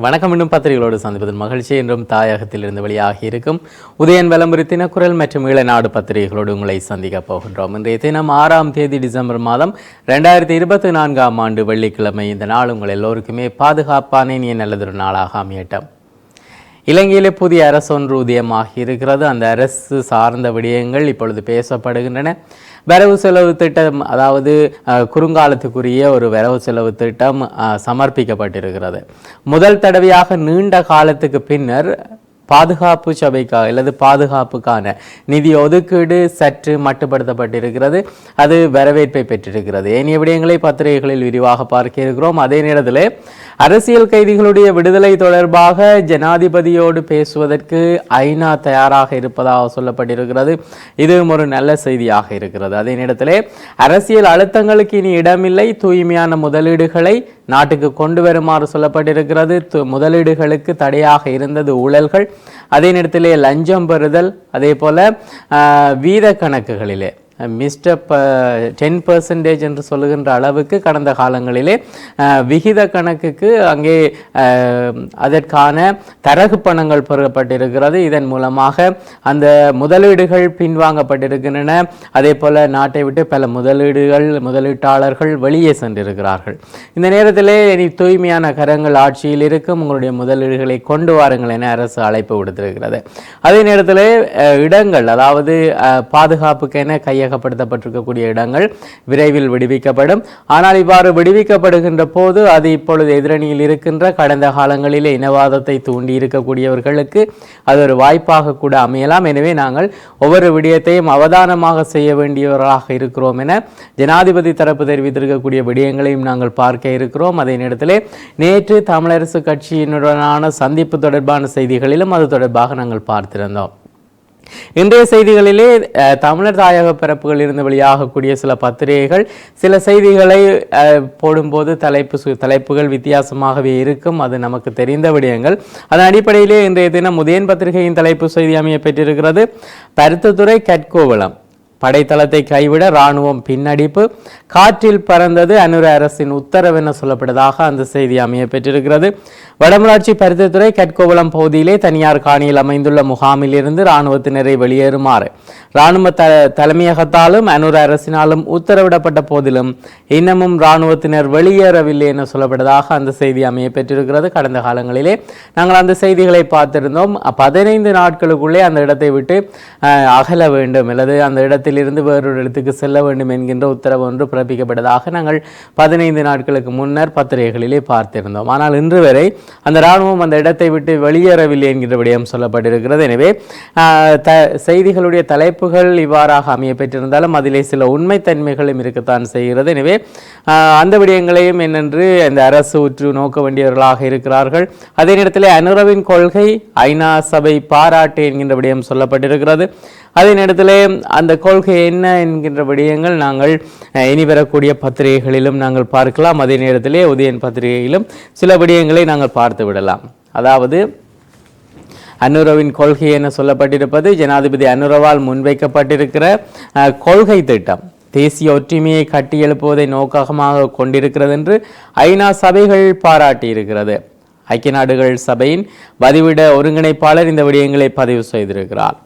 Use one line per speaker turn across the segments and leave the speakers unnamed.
வணக்கம். இன்னும் பத்திரிகைகளோடு சந்திப்பதன் மகிழ்ச்சி. என்றும் தாயகத்திலிருந்து வெளியாகி இருக்கும் உதயன் விளம்பரி தினக்குரல் மற்றும் ஈழநாடு பத்திரிகைகளோடு உங்களை சந்திக்கப் போகின்றோம். இன்றைய தினம் ஆறாம் தேதி டிசம்பர் மாதம் ரெண்டாயிரத்தி இருபத்தி நான்காம் ஆண்டு வெள்ளிக்கிழமை. இந்த நாள் உங்கள் எல்லோருக்குமே பாதுகாப்பான இனிய நல்லதொரு நாளாக அமையட்டும். இலங்கையிலே புதிய அரசு ஒன்று உதயமாகி இருக்கிறது. அந்த அரசு சார்ந்த விடயங்கள் இப்பொழுது பேசப்படுகின்றன. வரவு செலவு திட்டம் அதாவது அஹ், குறுங்காலத்துக்குரிய ஒரு வரவு செலவு திட்டம் அஹ், சமர்ப்பிக்கப்பட்டிருக்கிறது. முதல் தடவையாக நீண்ட காலத்துக்கு பின்னர் பாதுகாப்பு சபைக்காக அல்லது பாதுகாப்புக்கான நிதி ஒதுக்கீடு சற்று மட்டுப்படுத்தப்பட்டிருக்கிறது. அது வரவேற்பை பெற்றிருக்கிறது. ஏனைய விடயங்களை பத்திரிகைகளில் விரிவாக பார்க்க இருக்கிறோம். அதே நேரத்தில் அரசியல் கைதிகளுடைய விடுதலை தொடர்பாக ஜனாதிபதியோடு பேசுவதற்கு ஐநா தயாராக இருப்பதாக சொல்லப்பட்டிருக்கிறது. இதுவும் ஒரு நல்ல செய்தியாக இருக்கிறது. அதே நேரத்தில் அரசியல் அழுத்தங்களுக்கு இனி இடமில்லை. தூய்மையான முதலீடுகளை நாட்டுக்கு கொண்டு வருமாறு சொல்லப்பட்டிருக்கிறது. முதலீடுகளுக்கு தடையாக இருந்தது ஊழல்கள். அதே நேரத்திலே லஞ்சம் பெறுதல் அதே போல ஆஹ், வீத கணக்குகளிலே. மிஸ்டர் டென் பர்சன்டேஜ் என்று சொல்லுகின்ற அளவுக்கு கடந்த காலங்களிலே விகித கணக்குக்கு அங்கே அதற்கான தரகு பணங்கள் பெறப்பட்டிருக்கிறது. இதன் மூலமாக அந்த முதலீடுகள் பின்வாங்கப்பட்டிருக்கின்றன. அதே போல் நாட்டை விட்டு பல முதலீடுகள் முதலீட்டாளர்கள் வெளியே சென்றிருக்கிறார்கள். இந்த நேரத்திலே இனி தூய்மையான கரங்கள் ஆட்சியில் இருக்கும். உங்களுடைய முதலீடுகளை கொண்டு வாருங்கள் என அரசு அழைப்பு விடுத்திருக்கிறது. அதே நேரத்தில் இடங்கள் அதாவது பாதுகாப்புக்கென கைய கையகப்படுத்தப்பட்டிருக்கக்கூடிய இடங்கள் விரைவில் விடுவிக்கப்படும். ஆனால் இவ்வாறு விடுவிக்கப்படுகின்ற போது அது இப்பொழுது எதிரணியில் இருக்கின்ற கடந்த காலங்களிலே இனவாதத்தை தூண்டி இருக்கக்கூடியவர்களுக்கு அது ஒரு வாய்ப்பாக கூட அமையலாம். எனவே நாங்கள் ஒவ்வொரு விடயத்தையும் அவதானமாக செய்ய வேண்டியவர்களாக இருக்கிறோம் என ஜனாதிபதி தரப்பு தெரிவித்திருக்கக்கூடிய விடயங்களையும் நாங்கள் பார்க்க இருக்கிறோம். அதே நேரத்தில் நேற்று தமிழரசு கட்சியினுடனான சந்திப்பு தொடர்பான செய்திகளிலும் அது தொடர்பாக நாங்கள் பார்த்திருந்தோம். இன்றைய செய்திகளிலே தமிழர் தாயக பிறப்புகள் இருந்து வெளியாகக்கூடிய சில பத்திரிகைகள் சில செய்திகளை அஹ், போடும்போது தலைப்பு தலைப்புகள் வித்தியாசமாகவே இருக்கும் அது நமக்கு தெரிந்த விடயங்கள். அதன் அடிப்படையிலே இன்றைய தினம் உதயன் பத்திரிகையின் தலைப்பு செய்தி அமைய பெற்றிருக்கிறது. பருத்தத்துறை கற்கோவளம் படைத்தளத்தை கைவிட ராணுவம் பின்னடிப்பு. காற்றில் பறந்தது அனுர அரசின் உத்தரவு என சொல்லப்பட்டதாக அந்த செய்தி அமைய பெற்றிருக்கிறது. வடமராட்சி பருத்தித்துறை கட்கோவளம் பகுதியிலே தனியார் காணியில் அமைந்துள்ள முகாமில் இருந்து இராணுவத்தினரை வெளியேறுமாறு. இராணுவ த தலைமையகத்தாலும் அனுர அரசினாலும் உத்தரவிடப்பட்ட போதிலும் இன்னமும் இராணுவத்தினர் வெளியேறவில்லை என சொல்லப்பட்டதாக அந்த செய்தி அமைய பெற்றிருக்கிறது. கடந்த காலங்களிலே நாங்கள் அந்த செய்திகளை பார்த்திருந்தோம். பதினைந்து நாட்களுக்குள்ளே அந்த இடத்தை விட்டு அகல வேண்டும். அல்லது அந்த இடத்தை இடத்திலிருந்து வேறொரு இடத்துக்கு செல்ல வேண்டும் என்கின்ற உத்தரவு ஒன்று பிறப்பிக்கப்பட்டதாக நாங்கள் பதினைந்து நாட்களுக்கு முன்னர் பத்திரிகைகளிலே பார்த்திருந்தோம். ஆனால் இன்று வரை அந்த இராணுவம் அந்த இடத்தை விட்டு வெளியேறவில்லை என்கின்ற விடயம் சொல்லப்பட்டிருக்கிறது. எனவே த செய்திகளுடைய தலைப்புகள் இவ்வாறாக அமைய பெற்றிருந்தாலும் அதிலே சில உண்மைத்தன்மைகளும் இருக்கத்தான் செய்கிறது. எனவே அந்த விடயங்களையும் என்னென்று இந்த அரசு உற்று நோக்க வேண்டியவர்களாக இருக்கிறார்கள். அதே நேரத்தில் அனுரவின் கொள்கை ஐநா சபை பாராட்டு என்கின்ற விடயம் சொல்லப்பட்டிருக்கிறது. அதே நேரத்தில் அந்த கொள்கை என்ன என்கின்ற விடயங்கள் நாங்கள் இனி வரக்கூடிய பத்திரிகைகளிலும் நாங்கள் பார்க்கலாம். அதே நேரத்திலே உதயன் பத்திரிகையிலும் சில விடயங்களை நாங்கள் பார்த்து விடலாம். அதாவது அனுரவின் கொள்கை என சொல்லப்பட்டிருப்பது ஜனாதிபதி அனுரவால் முன்வைக்கப்பட்டிருக்கிற கொள்கை திட்டம். தேசிய ஒற்றுமையை கட்டியெழுப்புவதை நோக்கமாக கொண்டிருக்கிறது என்று ஐநா சபைகள் பாராட்டியிருக்கிறது. ஐக்கிய நாடுகள் சபையின் பதிவிட ஒருங்கிணைப்பாளர் இந்த விடயங்களை பதிவு செய்திருக்கிறார்.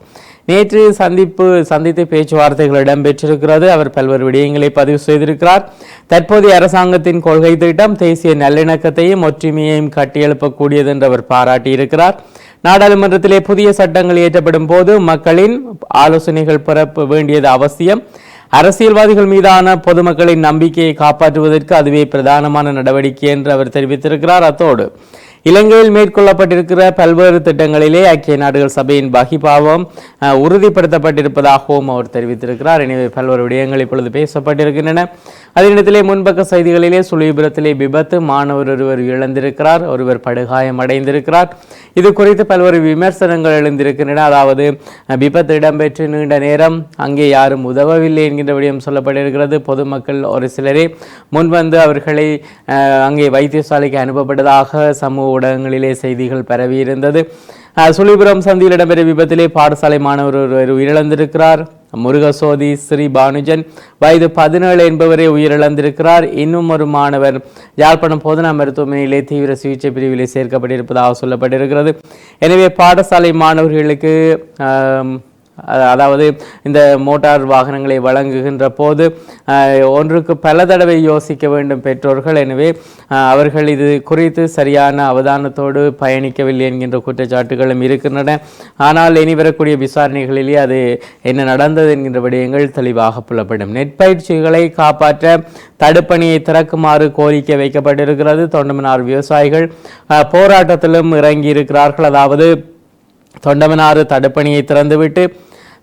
நேற்று சந்திப்பு சந்தித்து பேச்சுவார்த்தைகள் இடம்பெற்றிருக்கிறது. அவர் பல்வேறு விடயங்களை பதிவு செய்திருக்கிறார். தற்போதைய அரசாங்கத்தின் கொள்கை திட்டம் தேசிய நல்லிணக்கத்தையும் ஒற்றுமையையும் கட்டியெழுப்பக்கூடியது என்று அவர் பாராட்டியிருக்கிறார். நாடாளுமன்றத்திலே புதிய சட்டங்கள் இயற்றப்படும் போது மக்களின் ஆலோசனைகள் பிறப்ப வேண்டியது அவசியம். அரசியல்வாதிகள் மீதான பொதுமக்களின் நம்பிக்கையை காப்பாற்றுவதற்கு அதுவே பிரதானமான நடவடிக்கை என்று அவர் தெரிவித்திருக்கிறார். அத்தோடு இலங்கையில் மேற்கொள்ளப்பட்டிருக்கிற பல்வேறு திட்டங்களிலே ஐக்கிய நாடுகள் சபையின் பகிபாவம் உறுதிப்படுத்தப்பட்டிருப்பதாகவும் அவர் தெரிவித்திருக்கிறார். எனவே பல்வேறு விடயங்கள் இப்பொழுது பேசப்பட்டிருக்கின்றன. அதனிடத்திலே முன்பக்க செய்திகளிலே சுழிபுரத்திலே விபத்து மாணவர் ஒருவர் இழந்திருக்கிறார் ஒருவர் படுகாயம் அடைந்திருக்கிறார். இது குறித்து பல்வேறு விமர்சனங்கள் எழுந்திருக்கின்றன. அதாவது விபத்து இடம்பெற்று நீண்ட நேரம் அங்கே யாரும் உதவவில்லை என்கின்ற விடயம் சொல்லப்பட்டிருக்கிறது. பொதுமக்கள் ஒரு சிலரே முன்வந்து அவர்களை அங்கே வைத்தியசாலைக்கு அனுப்பப்பட்டதாக சமூக ஊடகங்களிலே செய்திகள் பரவியிருந்தது. சுழிபுரம் சந்தியில் இடம்பெற்ற விபத்திலே பாடசாலை மாணவர் ஒருவர் உயிரிழந்திருக்கிறார். முருகசோதி ஸ்ரீ பானுஜன் வயது பதினேழு என்பவரே உயிரிழந்திருக்கிறார். இன்னும் ஒரு மாணவர் யாழ்ப்பாணம் போதனா மருத்துவமனையிலே தீவிர சிகிச்சை பிரிவிலே சேர்க்கப்பட்டிருப்பதாக சொல்லப்பட்டிருக்கிறது. எனவே பாடசாலை மாணவர்களுக்கு அதாவது இந்த மோட்டார் வாகனங்களை வழங்குகின்ற போது ஒன்றுக்கு பல தடவை யோசிக்க வேண்டும் பெற்றோர்கள். எனவே அவர்கள் இது குறித்து சரியான அவதானத்தோடு பயணிக்கவில்லை என்கின்ற குற்றச்சாட்டுகளும் இருக்கின்றன. ஆனால் இனி வரக்கூடிய விசாரணைகளிலே அது என்ன நடந்தது என்கின்ற விடயங்கள் தெளிவாக புலப்படும். நெற்பயிற்சிகளை காப்பாற்ற தடுப்பணியை திறக்குமாறு கோரிக்கை வைக்கப்பட்டிருக்கிறது. தொண்டமனார் விவசாயிகள் போராட்டத்திலும் இறங்கி இருக்கிறார்கள் அதாவது தொண்டமனாறு தடுப்பணியை திறந்துவிட்டு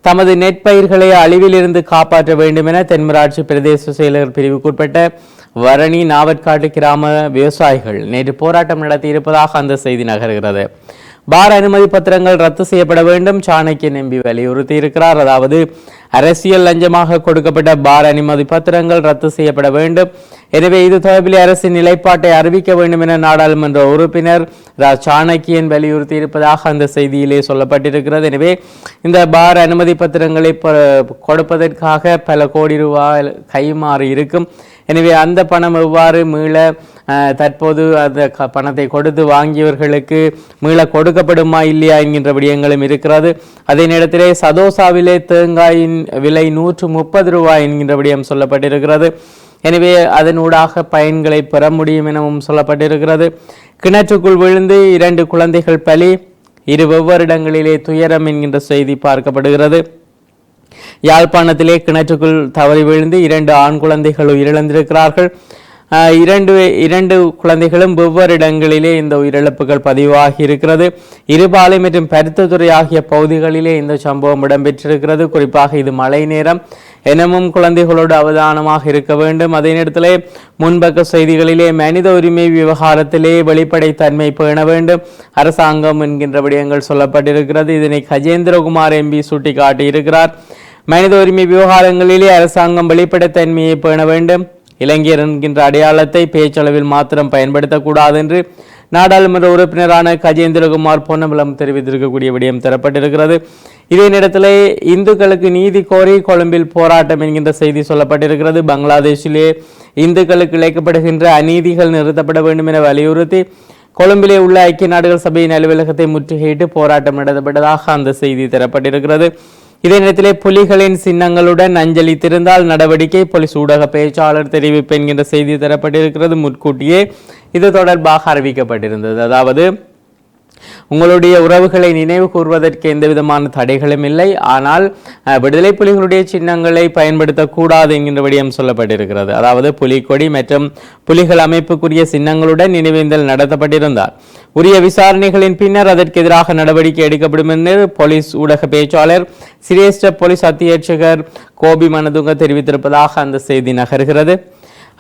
தமது நெற்பயிர்களை அழிவிலிருந்து காப்பாற்ற வேண்டும் என தென்மராட்சி பிரதேச செயலர் பிரிவுக்குட்பட்ட வரணி நாவற்காட்டு கிராம விவசாயிகள் நேற்று போராட்டம் நடத்தியிருப்பதாக அந்த செய்தி நகர்கிறது. பார் அனுமதி பத்திரங்கள் ரத்து செய்யப்பட வேண்டும். சாணக்கியன் எம்பி வலியுறுத்தி இருக்கிறார் அதாவது அரசியல் லஞ்சமாக கொடுக்கப்பட்ட பார் அனுமதி பத்திரங்கள் ரத்து செய்யப்பட வேண்டும். எனவே இது தொடர்பில் அரசின் நிலைப்பாட்டை அறிவிக்க வேண்டும் என நாடாளுமன்ற உறுப்பினர் ரா. சாணக்கியன் வலியுறுத்தி இருப்பதாக அந்த செய்தியிலே சொல்லப்பட்டிருக்கிறது. எனவே இந்த பார் அனுமதி பத்திரங்களை கொடுப்பதற்காக பல கோடி ரூபாய் கைமாறி இருக்கும். எனவே அந்த பணம் எவ்வாறு மீள தற்போது அந்த க- பணத்தை கொடுத்து வாங்கியவர்களுக்கு மீள கொடுக்கப்படுமா இல்லையா என்கின்ற விடயங்களும் இருக்கிறது. அதே நேரத்திலே சதோசாவிலே தேங்காயின் விலை நூற்று முப்பது ரூபாய் என்கின்ற விடயம் சொல்லப்பட்டிருக்கிறது. எனவே அதனூடாக பயன்களை பெற முடியும் எனவும் சொல்லப்பட்டிருக்கிறது. கிணற்றுக்குள் விழுந்து இரண்டு குழந்தைகள் பலி இரு வெவ்வேறு இடங்களிலே துயரம் என்கின்ற செய்தி பார்க்கப்படுகிறது. யாழ்ப்பாணத்திலே கிணற்றுக்குள் தவறி விழுந்து இரண்டு ஆண் குழந்தைகள் உயிரிழந்திருக்கிறார்கள். இரண்டு இரண்டு குழந்தைகளும் வெவ்வேறு இடங்களிலே இந்த உயிரிழப்புகள் பதிவாகி இருக்கிறது. இருபாலை மற்றும் பருத்தத்துறை ஆகிய பகுதிகளிலே இந்த சம்பவம் இடம்பெற்றிருக்கிறது. குறிப்பாக இது மழை நேரம். எனவும் குழந்தைகளோடு அவதானமாக இருக்க வேண்டும். அதே நேரத்திலே முன்பக்க செய்திகளிலே மனித உரிமை விவகாரத்திலே வெளிப்படைத்தன்மை பேண வேண்டும். அரசாங்கம் என்கின்ற விடயங்கள் சொல்லப்பட்டிருக்கிறது. இதனை கஜேந்திரகுமார் எம்பி சுட்டிக்காட்டியிருக்கிறார். மனித உரிமை விவகாரங்களிலே அரசாங்கம் வெளிப்படைத்தன்மையை பேண வேண்டும். இளைஞர் என்கின்ற அடையாளத்தை பேச்சளவில் மாத்திரம் பயன்படுத்தக்கூடாது என்று நாடாளுமன்ற உறுப்பினரான கஜேந்திரகுமார் பொன்னம்பலம் தெரிவித்திருக்கக்கூடிய விடயம் தரப்பட்டிருக்கிறது. இதே நேரத்தில் இந்துக்களுக்கு நீதி கோரி கொழும்பில் போராட்டம் என்கின்ற செய்தி சொல்லப்பட்டிருக்கிறது. பங்களாதேஷிலே இந்துக்களுக்கு இழைக்கப்படுகின்ற அநீதிகள் நிறுத்தப்பட வேண்டும் என வலியுறுத்தி கொழும்பிலே உள்ள ஐக்கிய நாடுகள் சபையின் அலுவலகத்தை முற்றுகையிட்டு போராட்டம் நடத்தப்பட்டதாக அந்த செய்தி தரப்பட்டிருக்கிறது. இதே நேரத்திலே புலிகளின் சின்னங்களுடன் அஞ்சலித்திருந்தால் நடவடிக்கை போலீஸ் ஊடக பேச்சாளர் தெரிவிப்பு என்கின்ற செய்தி தரப்பட்டிருக்கிறது. முன்கூட்டியே இது தொடர்பாக அறிவிக்கப்பட்டிருந்தது. அதாவது உங்களுடைய உறவுகளை நினைவு கூர்வதற்கு எந்த விதமான தடைகளும் இல்லை. ஆனால் விடுதலை புலிகளுடைய சின்னங்களை பயன்படுத்தக்கூடாது என்கின்ற விடயம் சொல்லப்பட்டிருக்கிறது. அதாவது புலிக்கொடி மற்றும் புலிகள் அமைப்புக்குரிய சின்னங்களுடன் நினைவேந்தல் நடத்தப்பட்டிருந்தார். உரிய விசாரணைகளின் பின்னர் அதற்கு எதிராக நடவடிக்கை எடுக்கப்படும் என்று போலீஸ் ஊடக பேச்சாளர் சிரேஷ்ட போலீஸ் அத்தியட்சகர் கோபி மனதுங்க தெரிவித்திருப்பதாக அந்த செய்தி நகர்கிறது.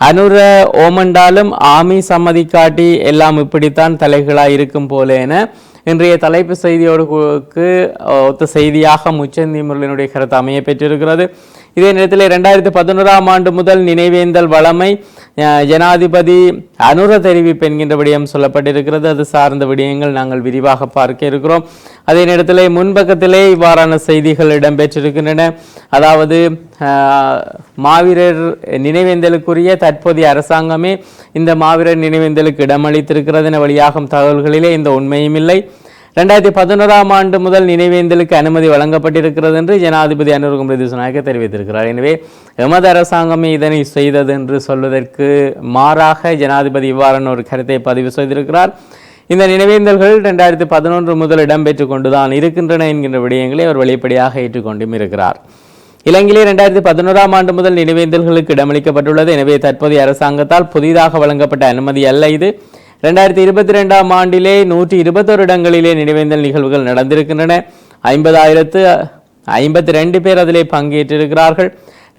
அனுர ஓமண்டாலும் ஆமி சம்மதி காட்டி எல்லாம் இப்படித்தான் தலைகளாக இருக்கும் போல என இன்றைய தலைப்பு செய்தியோடு ஒத்த செய்தியாக முச்சந்தி முரளினுடைய கருத்து அமைய பெற்றிருக்கிறது. இதே நேரத்தில் இரண்டாயிரத்தி பதினோராம் ஆண்டு முதல் நினைவேந்தல் வளமை ஜனாதிபதி அனுர தெரிவிப்பு என்கின்ற விடயம் சொல்லப்பட்டிருக்கிறது. அது சார்ந்த விடயங்கள் நாங்கள் விரிவாக பார்க்க இருக்கிறோம். அதே நேரத்திலே முன்பக்கத்திலே இவ்வாறான செய்திகள் இடம்பெற்றிருக்கின்றன. அதாவது மாவீரர் நினைவேந்தலுக்குரிய தற்போதைய அரசாங்கமே இந்த மாவீரர் நினைவேந்தலுக்கு இடமளித்திருக்கிறது என வழியாகும் தகவல்களிலே இந்த உண்மையும் இல்லை. ரெண்டாயிரத்தி பதினோராம் ஆண்டு முதல் நினைவேந்தலுக்கு அனுமதி வழங்கப்பட்டிருக்கிறது என்று ஜனாதிபதி அனுருகம் பிரதேசநாயக்க தெரிவித்திருக்கிறார். எனவே எமது அரசாங்கமே இதனை செய்தது என்று சொல்வதற்கு மாறாக ஜனாதிபதி இவ்வாறான ஒரு கருத்தை பதிவு செய்திருக்கிறார். இந்த நினைவேந்தல்கள் ரெண்டாயிரத்தி பதினொன்று முதல் இடம்பெற்று கொண்டுதான் இருக்கின்றன என்கின்ற விடயங்களை அவர் வெளிப்படையாக ஏற்றுக்கொண்டும் இருக்கிறார். இலங்கையிலே ரெண்டாயிரத்தி பதினோராம் ஆண்டு முதல் நினைவேந்தல்களுக்கு இடமளிக்கப்பட்டுள்ளது. எனவே தற்போதைய அரசாங்கத்தால் புதிதாக வழங்கப்பட்ட அனுமதி அல்ல இது. ரெண்டாயிரத்தி இருபத்தி ரெண்டாம் ஆண்டிலே நூற்றி இருபத்தோரு இடங்களிலே நினைவேந்தல் நிகழ்வுகள் நடந்திருக்கின்றன. ஐம்பதாயிரத்து ஐம்பத்தி ரெண்டு பேர் அதிலே பங்கேற்றிருக்கிறார்கள்.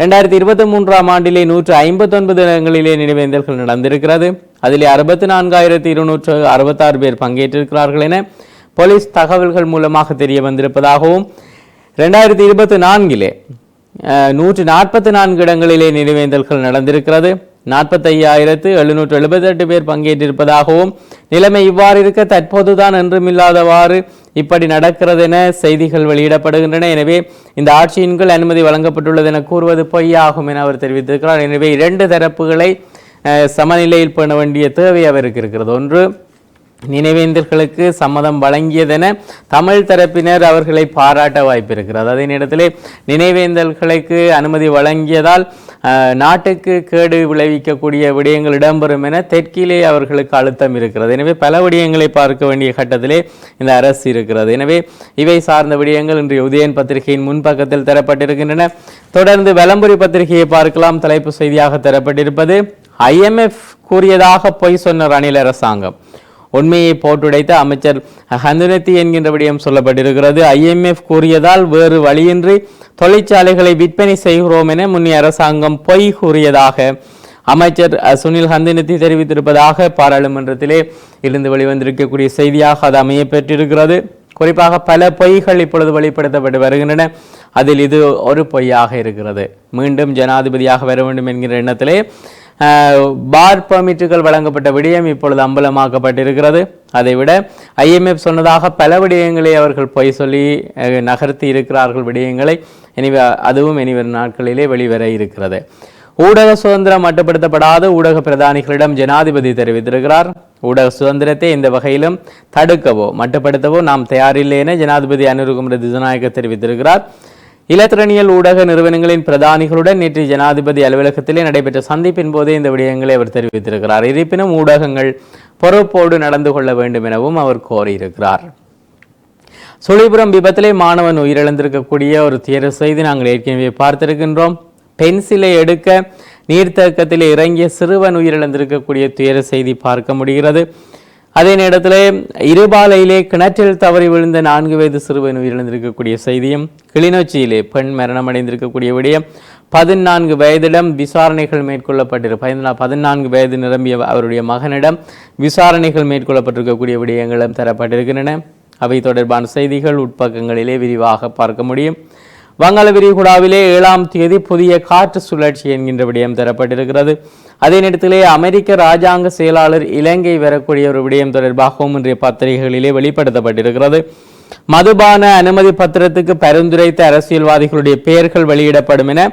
ரெண்டாயிரத்தி இருபத்தி மூன்றாம் ஆண்டிலே நூற்று ஐம்பத்தொன்பது இடங்களிலே நினைவேந்தல்கள் நடந்திருக்கிறது. அதிலே அறுபத்தி நான்காயிரத்தி இருநூற்று அறுபத்தாறு பேர் பங்கேற்றிருக்கிறார்கள் என போலீஸ் தகவல்கள் மூலமாக தெரிய வந்திருப்பதாகவும் ரெண்டாயிரத்தி இருபத்தி நான்கிலே நூற்றி நாற்பத்தி நான்கு இடங்களிலே நினைவேந்தல்கள் நடந்திருக்கிறது. நாற்பத்தையாயிரத்து எழுநூற்று எழுபத்தெட்டு பேர் பங்கேற்றிருப்பதாகவும் நிலைமை இவ்வாறு இருக்க தற்போதுதான் என்றுமில்லாதவாறு இப்படி நடக்கிறது என செய்திகள் வெளியிடப்படுகின்றன. எனவே இந்த ஆட்சியின் கீழ் அனுமதி வழங்கப்பட்டுள்ளது என கூறுவது பொய்யாகும் என அவர் தெரிவித்திருக்கிறார். எனவே இரண்டு தரப்புகளை சமநிலையில் பண்ண வேண்டிய தேவை அவருக்கு இருக்கிறது. ஒன்று நினைவேந்தல்களுக்கு சம்மதம் வழங்கியதென தமிழ் தரப்பினர் அவர்களை பாராட்ட வாய்ப்பிருக்கிறது. அதே நேரத்தில் நினைவேந்தல்களுக்கு அனுமதி வழங்கியதால் நாட்டுக்கு கேடு விளைவிக்கக்கூடிய விடயங்கள் இடம்பெறும் என தெற்கிலே அவர்களுக்கு அழுத்தம் இருக்கிறது. எனவே பல விடயங்களை பார்க்க வேண்டிய கட்டத்திலே இந்த அரசு இருக்கிறது. எனவே இவை சார்ந்த விடயங்கள் இன்றைய உதயன் பத்திரிகையின் முன்பக்கத்தில் தரப்பட்டிருக்கின்றன. தொடர்ந்து வலம்புரி பத்திரிகையை பார்க்கலாம். தலைப்பு செய்தியாக தரப்பட்டிருப்பது ஐஎம்எஃப் கூறியதாக பொய் சொன்ன ரணில் அரசாங்கம். உண்மையை போட்டுடைத்த அமைச்சர் ஹந்துனத்தி என்கின்ற விடயம் சொல்லப்பட்டிருக்கிறது. ஐஎம்எஃப் கூறியதால் வேறு வழியின்றி தொழிற்சாலைகளை விற்பனை செய்கிறோம் என முன்னைய அரசாங்கம் பொய் கூறியதாக அமைச்சர் அஹ், சுனில் ஹந்தினத்தி தெரிவித்திருப்பதாக பாராளுமன்றத்திலே இருந்து வெளிவந்திருக்கக்கூடிய செய்தியாக அது அமைய பெற்றிருக்கிறது குறிப்பாக பல பொய்கள் இப்பொழுது வெளிப்படுத்தப்பட்டு வருகின்றன. அதில் இது ஒரு பொய்யாக இருக்கிறது. மீண்டும் ஜனாதிபதியாக வர வேண்டும் என்கிற எண்ணத்திலே பார் பெர்மிட்டுகள் வழங்கப்பட்ட விடயம் இப்பொழுது அம்பலமாக்கப்பட்டிருக்கிறது. அதைவிட ஐஎம்எஃப் சொன்னதாக பல விடயங்களை அவர்கள் பொய் சொல்லி நகர்த்தி இருக்கிறார்கள் விடயங்களை. எனவே அதுவும் இனிவரும் நாட்களிலே வெளிவர இருக்கிறது. ஊடக சுதந்திரம் மட்டுப்படுத்தப்படாத ஊடக பிரதானிகளிடம் ஜனாதிபதி தெரிவித்திருக்கிறார். ஊடக சுதந்திரத்தை இந்த வகையிலும் தடுக்கவோ மட்டுப்படுத்தவோ நாம் தயாரில்லை என ஜனாதிபதி அனுருகுமர திசநாயக்க தெரிவித்திருக்கிறார். இலத்திரனியல் ஊடக நிறுவனங்களின் பிரதானிகளுடன் நேற்று ஜனாதிபதி அலுவலகத்திலே நடைபெற்ற சந்திப்பின் போதே இந்த விடயங்களை அவர் தெரிவித்திருக்கிறார். இருப்பினும் ஊடகங்கள் பொறுப்போடு நடந்து கொள்ள வேண்டும் எனவும் அவர் கோரியிருக்கிறார். சுழிபுரம் விபத்திலே மாணவன் உயிரிழந்திருக்கக்கூடிய ஒரு துயர செய்தி நாங்கள் ஏற்கனவே பார்த்திருக்கின்றோம். பென்சிலை எடுக்க நீர்த்தக்கத்தில் இறங்கிய சிறுவன் உயிரிழந்திருக்கக்கூடிய துயர செய்தி பார்க்க முடிகிறது. அதே நேரத்தில் இருபாலையிலே கிணற்றில் தவறி விழுந்த நான்கு வயது சிறுவன் உயிரிழந்திருக்கக்கூடிய செய்தியும் கிளிநொச்சியிலே பெண் மரணமடைந்திருக்கக்கூடிய விடயம் பதினான்கு வயதிடம் விசாரணைகள் மேற்கொள்ளப்பட்டிரு பதினா பதினான்கு வயது நிரம்பிய அவருடைய மகனிடம் விசாரணைகள் மேற்கொள்ளப்பட்டிருக்கக்கூடிய விடயங்களும் தரப்பட்டிருக்கின்றன. அவை தொடர்பான செய்திகள் உட்பக்கங்களிலே விரிவாக பார்க்க முடியும். வங்காள விரிகுடாவிலே ஏழாம் தேதி புதிய காற்று சுழற்சி என்கின்ற விடயம் தரப்பட்டிருக்கிறது. அதே நேரத்திலே அமெரிக்க ராஜாங்க செயலாளர் இலங்கை வரக்கூடிய ஒரு விடயம் தொடர்பாகவும் இன்றைய பத்திரிகைகளிலே வெளிப்படுத்தப்பட்டிருக்கிறது. மதுபான அனுமதி பத்திரத்துக்கு பரிந்துரைத்த அரசியல்வாதிகளுடைய பெயர்கள் வெளியிடப்படும் என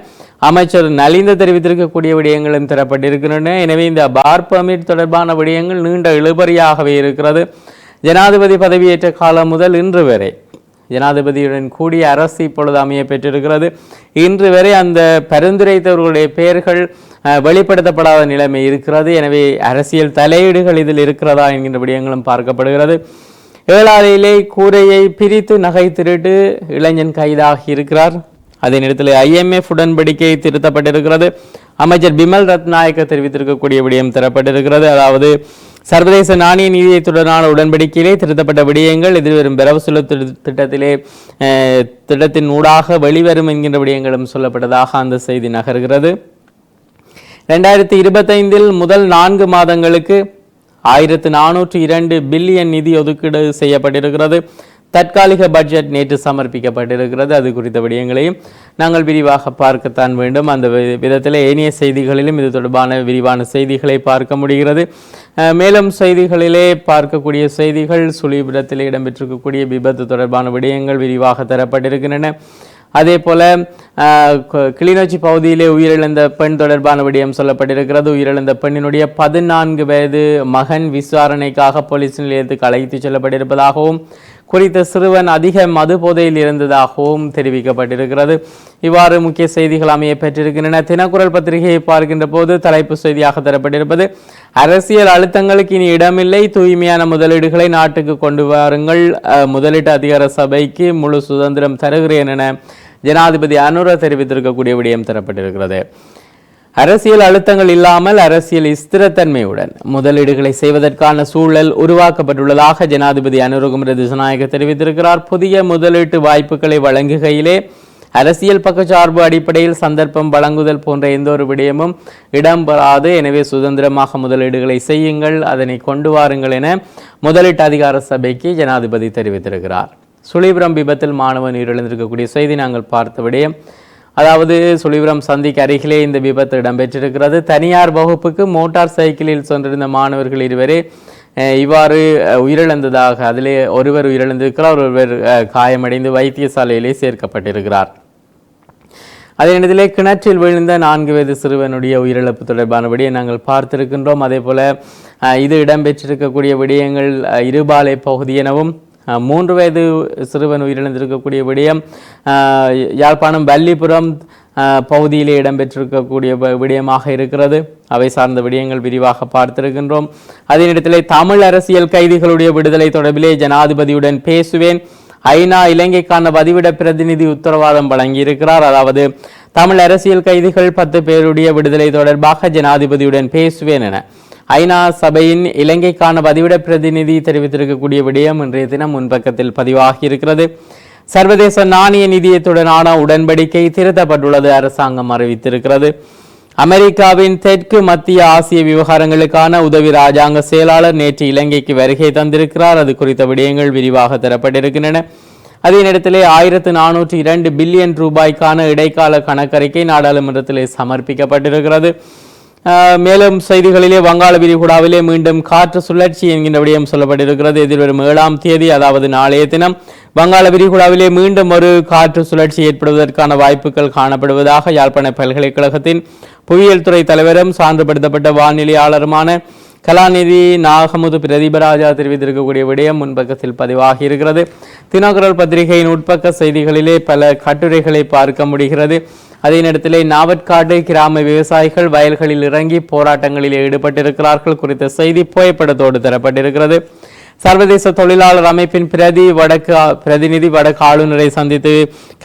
அமைச்சர் நலிந்த தெரிவித்திருக்கக்கூடிய விடயங்களும் தரப்பட்டிருக்கின்றன. எனவே இந்த பார் பர்மிட் தொடர்பான விடயங்கள் நீண்ட இழுபறியாகவே இருக்கிறது. ஜனாதிபதி பதவியேற்ற காலம் முதல் இன்று வரை ஜனாதிபதியுடன் கூடிய அரசு இப்பொழுது அமைய பெற்றிருக்கிறது. இன்று வரை அந்த பரிந்துரைத்தவர்களுடைய பெயர்கள் வெளிப்படுத்தப்படாத நிலைமை இருக்கிறது. எனவே அரசியல் தலையீடுகள் இதில் இருக்கிறதா என்கின்ற விடயங்களும் பார்க்கப்படுகிறது. ஏழாலையிலே கூரையை பிரித்து நகை திருட்டு இளைஞன் கைதாகி இருக்கிறார். அதே நேரத்தில் ஐஎம்எஃப் உடன்படிக்கை திருத்தப்பட்டிருக்கிறது. அமைச்சர் பிமல் ரத்நாயக்க தெரிவித்திருக்கக்கூடிய விடயம் தரப்பட்டிருக்கிறது. அதாவது சர்வதேச நாணய நிதியத்துடனான உடன்படிக்கையிலே திருத்தப்பட்ட விடயங்கள் எதிர்வரும் பெறவசூல திட்டத்திலே திட்டத்தின் ஊடாக வெளிவரும் என்கின்ற விடயங்களும் சொல்லப்பட்டதாக அந்த செய்தி நகர்கிறது. ரெண்டாயிரத்தி இருபத்தைந்தில் முதல் நான்கு மாதங்களுக்கு ஆயிரத்து நானூற்று இரண்டு பில்லியன் நிதி ஒதுக்கீடு செய்யப்பட்டிருக்கிறது. தற்காலிக பட்ஜெட் நேற்று சமர்ப்பிக்கப்பட்டிருக்கிறது. அது குறித்த விடயங்களையும் நாங்கள் விரிவாக பார்க்கத்தான் வேண்டும். அந்த விதத்தில் ஏனைய செய்திகளிலும் இது தொடர்பான விரிவான செய்திகளை பார்க்க முடிகிறது. மேலும் செய்திகளிலே பார்க்கக்கூடிய செய்திகள் சுழிபுரத்தில் இடம்பெற்றிருக்கக்கூடிய விபத்து தொடர்பான விடயங்கள் விரிவாக தரப்பட்டிருக்கின்றன. அதே போல அஹ், கிளிநொச்சி பகுதியிலே உயிரிழந்த பெண் தொடர்பான விடயம் சொல்லப்பட்டிருக்கிறது. உயிரிழந்த பெண்ணினுடைய பதினான்கு வயது மகன் விசாரணைக்காக போலீஸ் நிலையத்துக்கு அழைத்துச் செல்லப்பட்டிருப்பதாகவும் குறித்த சிறுவன் அதிக மது போதையில் இருந்ததாகவும் தெரிவிக்கப்பட்டிருக்கிறது. இவ்வாறு முக்கிய செய்திகள் அமைய பெற்றிருக்கின்றன. தினக்குரல் பத்திரிகையை பார்க்கின்ற போது தலைப்பு செய்தியாக தரப்பட்டிருப்பது அரசியல் அழுத்தங்களுக்கு இனி இடமில்லை. தூய்மையான முதலீடுகளை நாட்டுக்கு கொண்டு வாருங்கள். அஹ், முதலீட்டு அதிகார சபைக்கு முழு சுதந்திரம் தருகிறேன் என ஜனாதிபதி அனுர தெரிவித்திருக்கக்கூடிய விடயம் தரப்பட்டிருக்கிறது. அரசியல் அழுத்தங்கள் இல்லாமல் அரசியல் ஸ்திரத்தன்மையுடன் முதலீடுகளை செய்வதற்கான சூழல் உருவாக்கப்பட்டுள்ளதாக ஜனாதிபதி அனுரகுமர திசநாயக தெரிவித்திருக்கிறார். புதிய முதலீட்டு வாய்ப்புகளை வழங்குகையிலே அரசியல் பக்கச்சார்பு அடிப்படையில் சந்தர்ப்பம் வழங்குதல் போன்ற எந்த ஒரு விடயமும் இடம்பெறாது. எனவே சுதந்திரமாக முதலீடுகளை செய்யுங்கள் அதனை கொண்டு வாருங்கள் என முதலீட்டு அதிகார சபைக்கு ஜனாதிபதி தெரிவித்திருக்கிறார். சுழிபுரம் விபத்தில் மாணவன் உயிரிழந்திருக்கக்கூடிய செய்தி நாங்கள் பார்த்த விடயம் அதாவது சுழிபுரம் சந்திக்கு அருகிலே இந்த விபத்து இடம்பெற்றிருக்கிறது. தனியார் வகுப்புக்கு மோட்டார் சைக்கிளில் சென்றிருந்த மாணவர்கள் இருவரே இவ்வாறு உயிரிழந்ததாக அதிலே ஒருவர் உயிரிழந்திருக்கிறார் ஒருவர் காயமடைந்து வைத்தியசாலையிலே சேர்க்கப்பட்டிருக்கிறார். அதே நேரத்திலே கிணற்றில் விழுந்த நான்கு வயது சிறுவனுடைய உயிரிழப்பு தொடர்பான விடயம் நாங்கள் பார்த்திருக்கின்றோம். அதே போல இது இடம்பெற்றிருக்கக்கூடிய விடயங்கள் இருபாலை பகுதி எனவும் மூன்று வயது சிறுவன் உயிரிழந்திருக்கக்கூடிய விடயம் யாழ்ப்பாணம் வள்ளிபுரம் பகுதியிலே இடம்பெற்றிருக்கக்கூடிய விடயமாக இருக்கிறது. அவை சார்ந்த விடயங்கள் விரிவாக பார்த்திருக்கின்றோம். அதே நேரத்தில் தமிழ் அரசியல் கைதிகளுடைய விடுதலை தொடர்பிலே ஜனாதிபதியுடன் பேசுவேன். ஐநா இலங்கைக்கான பதிவிட பிரதிநிதி உத்தரவாதம் வழங்கியிருக்கிறார். அதாவது தமிழ் அரசியல் கைதிகள் பத்து பேருடைய விடுதலை தொடர்பாக ஜனாதிபதியுடன் பேசுவேன் என. ஐநா சபையின் இலங்கைக்கான பதிவிட பிரதிநிதி தெரிவித்திருக்கக்கூடிய விடயம் இன்றைய தினம் முன்பக்கத்தில் பதிவாகி இருக்கிறது சர்வதேச நாணய நிதியத்துடனான உடன்படிக்கை திருத்தப்பட்டுள்ளது அரசாங்கம் அறிவித்திருக்கிறது. அமெரிக்காவின் தெற்கு மத்திய ஆசிய விவகாரங்களுக்கான உதவி ராஜாங்க செயலாளர் நேற்று இலங்கைக்கு வருகை தந்திருக்கிறார். அது குறித்த விடயங்கள் விரிவாக தரப்பட்டிருக்கின்றன. அதே நேரத்திலே ஆயிரத்து நானூற்றி இரண்டு பில்லியன் ரூபாய்க்கான இடைக்கால கணக்கறிக்கை நாடாளுமன்றத்திலே சமர்ப்பிக்கப்பட்டிருக்கிறது. மேலும் செய்திகளிலே வங்காள விரிகுடாவிலே மீண்டும் காற்று சுழற்சி என்கின்ற விடயம் சொல்லப்பட்டிருக்கிறது. எதிர்வரும் ஏழாம் தேதி அதாவது நாளைய தினம் வங்காள விரிகுடாவிலே மீண்டும் ஒரு காற்று சுழற்சி ஏற்படுவதற்கான வாய்ப்புகள் காணப்படுவதாக யாழ்ப்பாண பல்கலைக்கழகத்தின் புவியியல் துறை தலைவரும் சான்றுபடுத்தப்பட்ட வானிலையாளருமான கலாநிதி நாகமுது பிரதீபராஜா தெரிவித்திருக்கக்கூடிய விடயம் முன்பக்கத்தில் பதிவாகி இருக்கிறது தினகரல் பத்திரிகையின் உட்பக்க செய்திகளிலே பல கட்டுரைகளை பார்க்க முடிகிறது. அதே நேரத்தில் நாவற்காடு கிராம விவசாயிகள் வயல்களில் இறங்கி போராட்டங்களில் ஈடுபட்டிருக்கிறார்கள் குறித்த செய்தி புகைப்படத்தோடு தரப்பட்டிருக்கிறது. சர்வதேச தொழிலாளர் அமைப்பின் பிரதி வடக்கு பிரதிநிதி வடக்கு ஆளுநரை சந்தித்து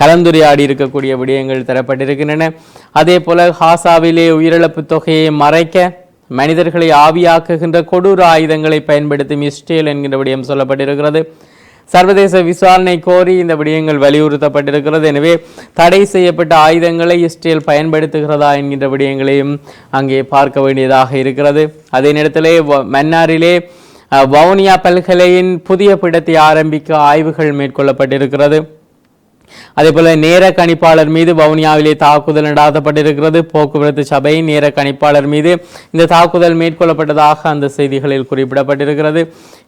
கலந்துரையாடி இருக்கக்கூடிய விடயங்கள் தரப்பட்டிருக்கின்றன. அதே போல ஹாசாவிலே உயிரிழப்பு தொகையை மறைக்க மனிதர்களை ஆவியாக்குகின்ற கொடூர ஆயுதங்களை பயன்படுத்தும் இஸ்ரேல் என்கின்ற விடயம் சொல்லப்பட்டிருக்கிறது. சர்வதேச விசாரணை கோரி இந்த விடயங்கள் வலியுறுத்தப்பட்டிருக்கிறது. எனவே தடை செய்யப்பட்ட ஆயுதங்களை இஸ்ரேல் பயன்படுத்துகிறதா என்கின்ற விடயங்களையும் அங்கே பார்க்க வேண்டியதாக இருக்கிறது. அதே நேரத்திலே வ- மன்னாரிலே வவுனியா பல்கலையின் புதிய பிடத்தை ஆரம்பிக்க ஆய்வுகள் மேற்கொள்ளப்பட்டிருக்கிறது. அதேபோல நேர கணிப்பாளர் மீது வவுனியாவிலே தாக்குதல் நடாத்தப்பட்டிருக்கிறது. போக்குவரத்து சபை நேர கணிப்பாளர் மீது இந்த தாக்குதல் மேற்கொள்ளப்பட்டதாக அந்த செய்திகளில் குறிப்பிடப்பட்டிருக்கிறது.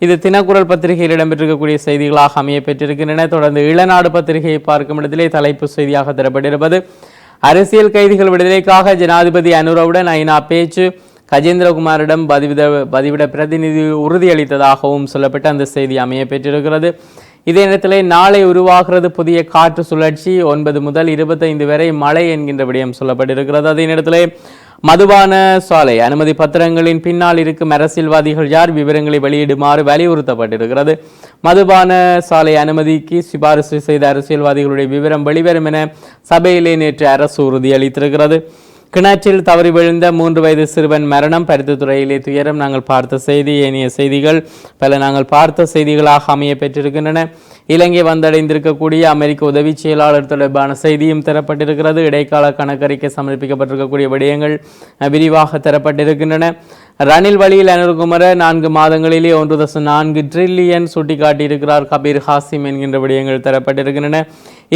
இது தினக்குரல் பத்திரிகையில் இடம்பெற்றிருக்கக்கூடிய செய்திகளாக அமைய பெற்றிருக்கின்றன தொடர்ந்து இளநாடு பத்திரிகையை பார்க்கும் இடத்திலே தலைப்பு செய்தியாக தரப்பட்டிருப்பது அரசியல் கைதிகள் விடுதலைக்காக ஜனாதிபதி அனுரவுடன் ஐநா பேச்சு. கஜேந்திரகுமாரிடம் பதிவிட பதிவிட பிரதிநிதி உறுதியளித்ததாகவும் சொல்லப்பட்ட அந்த செய்தி அமைய பெற்றிருக்கிறது இதே நேரத்தில் நாளை உருவாகிறது புதிய காற்று சுழற்சி. ஒன்பது முதல் இருபத்தைந்து வரை மழை என்கின்ற விடயம் சொல்லப்பட்டிருக்கிறது. அதே நேரத்தில் மதுபான சாலை அனுமதி பத்திரங்களின் பின்னால் இருக்கும் அரசியல்வாதிகள் யார் விவரங்களை வெளியிடுமாறு வலியுறுத்தப்பட்டிருக்கிறது. மதுபான சாலை அனுமதிக்கு சிபாரிசு செய்த அரசியல்வாதிகளுடைய விவரம் வெளிவரும் என சபையிலே நேற்று அரசு உறுதியளித்திருக்கிறது. கிணற்றில் தவறி விழுந்த மூன்று வயது சிறுவன் மரணம். பருத்தித்துறையிலே துயரம் நாங்கள் பார்த்த செய்தி ஏனைய செய்திகள் பல நாங்கள் பார்த்த செய்திகளாக அமைய பெற்றிருக்கின்றன. இலங்கை வந்தடைந்திருக்கக்கூடிய அமெரிக்க உதவி செயலாளர் தொடர்பான செய்தியும் தரப்பட்டிருக்கிறது. இடைக்கால கணக்கறிக்கை சமர்ப்பிக்கப்பட்டிருக்கக்கூடிய விடயங்கள் விரிவாக தரப்பட்டிருக்கின்றன. ரணில் வழியில் அனுகுமர நான்கு மாதங்களிலே ஒன்று தசம் நான்கு ட்ரில்லியன் சுட்டிக்காட்டியிருக்கிறார் கபீர் ஹாசிம் என்கின்ற விடயங்கள் தரப்பட்டிருக்கின்றன.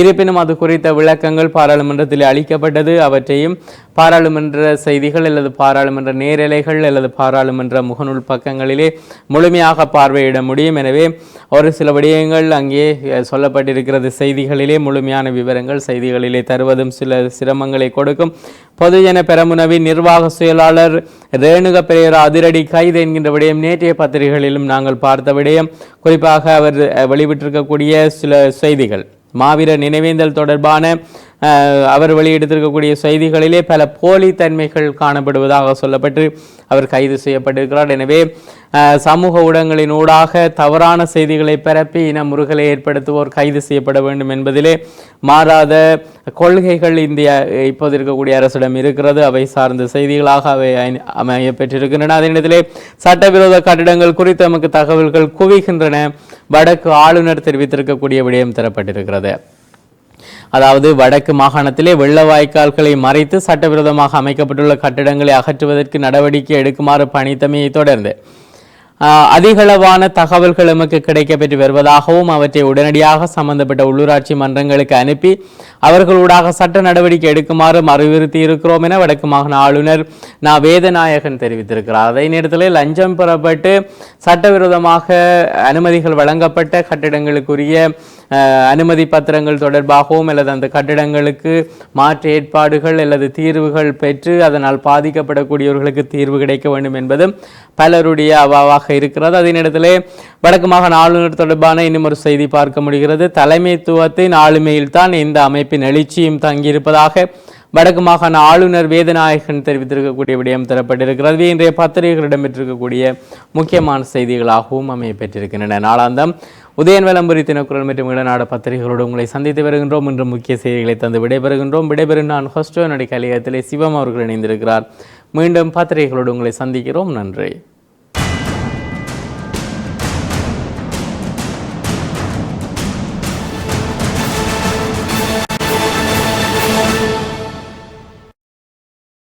இருப்பினும் அது குறித்த விளக்கங்கள் பாராளுமன்றத்தில் அளிக்கப்பட்டது. அவற்றையும் பாராளுமன்ற செய்திகள் அல்லது பாராளுமன்ற நேரலைகள் அல்லது பாராளுமன்ற முகநூல் பக்கங்களிலே முழுமையாக பார்வையிட முடியும். எனவே ஒரு சில விடயங்கள் அங்கே சொல்லப்பட்டிருக்கிறது. செய்திகளிலே முழுமையான விவரங்கள் செய்திகளிலே தருவதும் சில சிரமங்களை கொடுக்கும். பொதுஜன பெரமுனவின் நிர்வாக செயலாளர் ரேணுக பெரியரா அதிரடி கைது என்கின்ற விடயம் நேற்றைய பத்திரிகைகளிலும் நாங்கள் பார்த்த விடயம். குறிப்பாக அவர் வெளிவிட்டிருக்கக்கூடிய சில செய்திகள். மாவீரர் நினைவேந்தல் தொடர்பான அவர் வெளியிட்டிருக்கக்கூடிய செய்திகளிலே பல போலி தன்மைகள் காணப்படுவதாக சொல்லப்பட்டு அவர் கைது செய்யப்பட்டிருக்கிறார். எனவே சமூக ஊடகங்களின் ஊடாக தவறான செய்திகளை பரப்பி இன முருகலை ஏற்படுத்துவோர் கைது செய்யப்பட வேண்டும் என்பதிலே மாறாத கொள்கைகள் இந்திய இப்போது இருக்கக்கூடிய அரசிடம் இருக்கிறது. அவை சார்ந்த செய்திகளாக அவை அமைய பெற்றிருக்கின்றன அதே நேரத்திலே சட்டவிரோத கட்டிடங்கள் குறித்து நமக்கு தகவல்கள் குவிகின்றன. வடக்கு ஆளுநர் தெரிவித்திருக்கக்கூடிய விடயம் தரப்பட்டிருக்கிறது. அதாவது வடக்கு மாகாணத்திலே வெள்ள வாய்க்கால்களை மறைத்து சட்டவிரோதமாக அமைக்கப்பட்டுள்ள கட்டிடங்களை அகற்றுவதற்கு நடவடிக்கை எடுக்குமாறு பணித்தமையை தொடர்ந்து அதிகளவான தகவல்கள் எமக்கு கிடைக்கப்பெற்று வருவதாகவும் அவற்றை உடனடியாக சம்பந்தப்பட்ட உள்ளூராட்சி மன்றங்களுக்கு அனுப்பி அவர்களூடாக சட்ட நடவடிக்கை எடுக்குமாறும் அறிவுறுத்தி இருக்கிறோம் என வடக்கு மாகாண ஆளுநர் நா. வேதநாயகன் தெரிவித்திருக்கிறார். அதே நேரத்தில் லஞ்சம் பெறப்பட்டு சட்டவிரோதமாக அனுமதிகள் வழங்கப்பட்ட கட்டிடங்களுக்குரிய அனுமதி பத்திரங்கள் தொடர்பாகவும் அல்லது அந்த கட்டிடங்களுக்கு மாற்று ஏற்பாடுகள் அல்லது தீர்வுகள் பெற்று அதனால் பாதிக்கப்படக்கூடியவர்களுக்கு தீர்வு கிடைக்க வேண்டும் என்பதும் பலருடைய அவாவாக இருக்கிறது. அதே நேரத்தில் வடக்கு மாகாண ஆளுநர் தொடர்பான இன்னும் ஒரு செய்தி பார்க்க முடிகிறது. தலைமைத்துவத்தின் ஆளுமையில்தான் இந்த அமைப்பின் எழுச்சியும் தங்கியிருப்பதாக வடக்கு மாகாண ஆளுநர் வேதநாயகன் தெரிவித்திருக்கக்கூடிய விடயம் தரப்பட்டிருக்கிறது. இன்றைய பத்திரிகைகள் இடம்பெற்றிருக்கக்கூடிய முக்கியமான செய்திகளாகவும் அமைய பெற்றிருக்கின்றன நாளாந்தம் உதயன் விளம்பரி தினக்குரல் மற்றும் இளநாடு பத்திரிகைகளோடு உங்களை சந்தித்து வருகின்றோம். இன்று முக்கிய செய்திகளை தந்து விடைபெறுகின்றோம். விடைபெறும் நான் ஹொஸ்டோ நடிகை கலையகத்திலே சிவம் அவர்கள் இணைந்திருக்கிறார். மீண்டும் பத்திரிகைகளோடு உங்களை சந்திக்கிறோம். நன்றி.